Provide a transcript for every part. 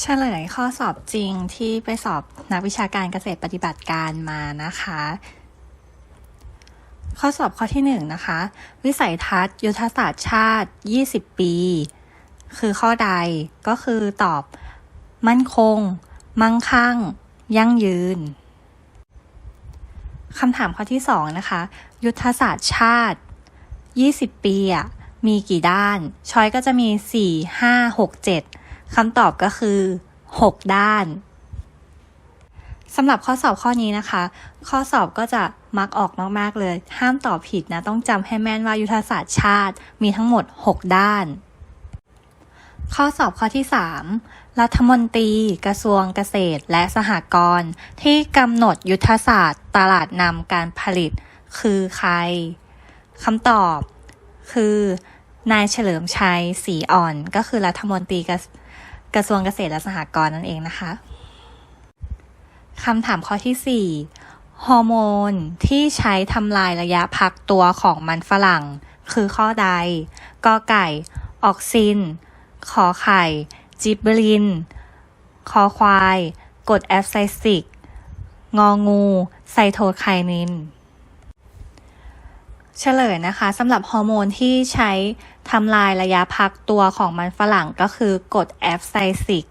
เฉลยข้อสอบจริงที่ไปสอบนักวิชาการเกษตรปฏิบัติการมานะคะ ข้อสอบข้อที่หนึ่งนะคะ วิสัยทัศน์ ยุทธศาสตร์ชาติ 20 ปี คือข้อใดก็คือตอบ มั่นคง มั่งคั่ง ยั่งยืนคำถามข้อที่สองนะคะ ยุทธศาสตร์ชาติ 20 ปีอะมีกี่ด้าน ช้อยก็จะมี 4 5 6 7 คำตอบก็คือ 6 ด้านสำหรับข้อสอบข้อนี้นะคะ ข้อสอบก็จะมักออกมาก ๆ เลย ห้ามตอบผิดนะ ต้องจำให้แม่นว่ายุทธศาสตร์ชาติมีทั้งหมด 6 ด้าน ข้อสอบข้อที่ 3 รัฐมนตรี กระทรวงเกษตร และสหกรณ์ที่กำหนดยุทธศาสตร์ ตลาดนำการผลิต คือใครคำตอบคือนายเฉลิมชัยศรีอ่อน ก็คือรัฐมนตรีกระ กระทรวงเกษตรและสหกรณ์นั่นเองนะคะคำถามข้อที่ 4 ฮอร์โมนที่ใช้ทำลายระยะพักตัวของมันฝรั่ง คือข้อใดกอไก่ ออกซิน ขอไข่ จิบเบลิน คอควาย กดแอฟไซซิก งองู ไซโทไคนิน เฉลยนะคะสำหรับฮอร์โมนที่ใช้ทำลายระยะพักตัวของมันฝรั่งก็คือกรดแอฟไซซิก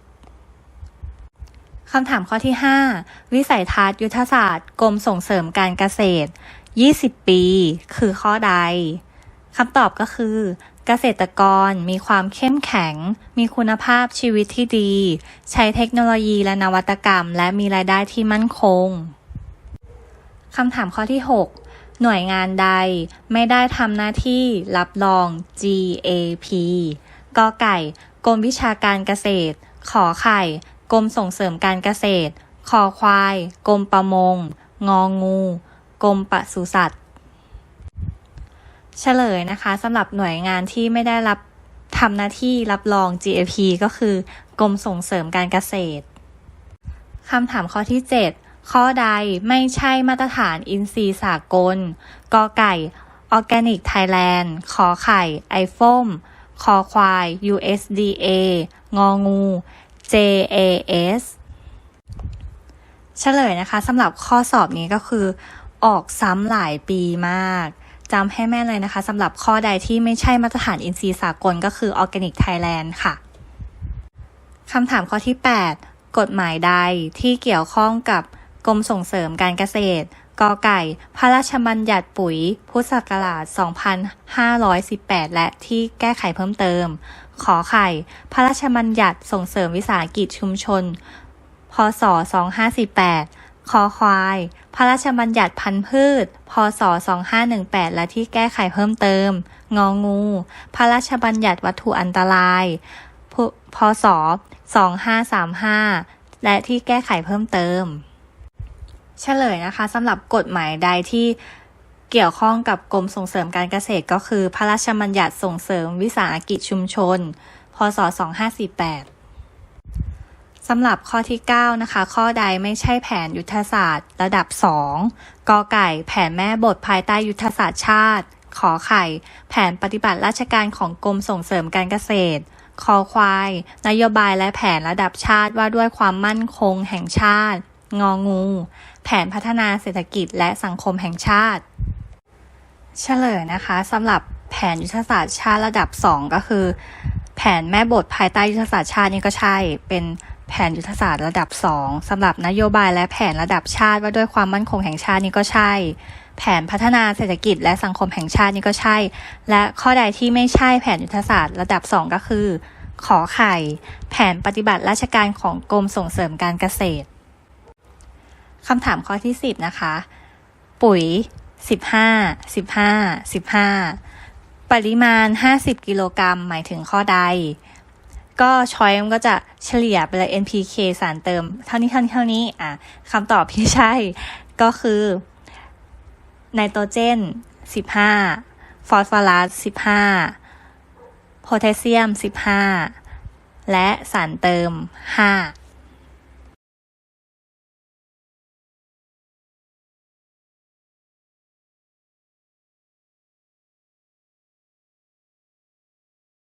คำถามข้อที่ 5 วิสัยทัศน์ยุทธศาสตร์กรมส่งเสริมการเกษตร 20 ปี คือข้อใดคำตอบก็คือ เกษตรกรมีความเข้มแข็ง มีคุณภาพชีวิตที่ดี ใช้เทคโนโลยีและนวัตกรรม และมีรายได้ที่มั่นคงคำถามข้อที่ 6 หน่วยงานใดไม่ได้ทำหน้าที่รับรอง GAP กอไก่ กรมวิชาการเกษตร ขอไข่ กรมส่งเสริมการเกษตร คอควาย กรมประมง งองู กรมปศุสัตว์ เฉลยนะคะสำหรับหน่วยงานที่ไม่ได้รับทำหน้าที่รับรอง GAP ก็คือกรมส่งเสริมการเกษตรคำถามข้อที่ 7 ข้อใดไม่ใช่มาตรฐานอินทรีย์สากล กอไก่ Organic Thailand ขอไข่ iFoam คอควาย USDA งองู JAS เฉลยนะคะสำหรับข้อสอบนี้ก็คือ ออกซ้ำหลายปีมากจำให้แม่เลยนะคะสำหรับข้อใดที่ไม่ใช่มาตรฐานอินทรีย์สากลก็คือ Organic Thailand ค่ะคำถามข้อที่ 8 กฎหมายใดที่เกี่ยวข้องกับ กรมส่งเสริมการเกษตร กอไก่ พระราชบัญญัติปุ๋ย พุทธศักราช 2518 และที่แก้ไขเพิ่มเติม ขอไข่ พระราชบัญญัติส่งเสริมวิสาหกิจชุมชน พศ 2548คอควาย พระราชบัญญัติพันธุ์พืช พศ 2518 และที่แก้ไขเพิ่มเติม งองู พระราชบัญญัติวัตถุอันตรายพพศ2535 และที่แก้ไขเพิ่มเติม เฉลยนะคะสำหรับกฎหมายใดที่เกี่ยวข้องกับกรมส่งเสริมการเกษตรก็คือ พระราชบัญญัติส่งเสริมวิสาหกิจชุมชน พศ 2548 สำหรับข้อที่ 9 นะคะ ข้อใดไม่ใช่แผนยุทธศาสตร์ ระดับ 2 กอไก่แผนแม่บทภายใต้ยุทธศาสตร์ชาติ ขอไข่ แผนปฏิบัติราชการของกรมส่งเสริมการเกษตร คอควาย นโยบายและแผนระดับชาติว่าด้วยความมั่นคงแห่งชาติ งองู แผนพัฒนาเศรษฐกิจและสังคมแห่งชาติ เฉลยนะคะสำหรับแผนยุทธศาสตร์ชาติระดับ 2 ก็คือ แผนแม่บทภายใต้ยุทธศาสตร์ชาตินี่ก็ใช่ เป็นแผนยุทธศาสตร์ระดับ 2สำหรับนโยบายและแผนระดับชาติว่าด้วยความมั่นคงแห่งชาตินี่ก็ใช่ แผนพัฒนาเศรษฐกิจและสังคมแห่งชาตินี่ก็ใช่ และข้อใดที่ไม่ใช่แผนยุทธศาสตร์ระดับ 2 ก็คือ ขอไข่ แผนปฏิบัติราชการของกรมส่งเสริมการเกษตร คำถามข้อที่ 10 นะคะ ปุ๋ย 15 15 15 ปริมาณ 50 กิโลกรัมหมายถึงข้อใด ก็ช้อยมันก็จะเฉลี่ยไปเลย NPK สารเติม เท่านี้เท่านี้เท่านี้อะคำตอบที่ใช่ก็คือไนโตรเจน 15 ฟอสฟอรัส 15 โพแทสเซียม 15 และสารเติม 5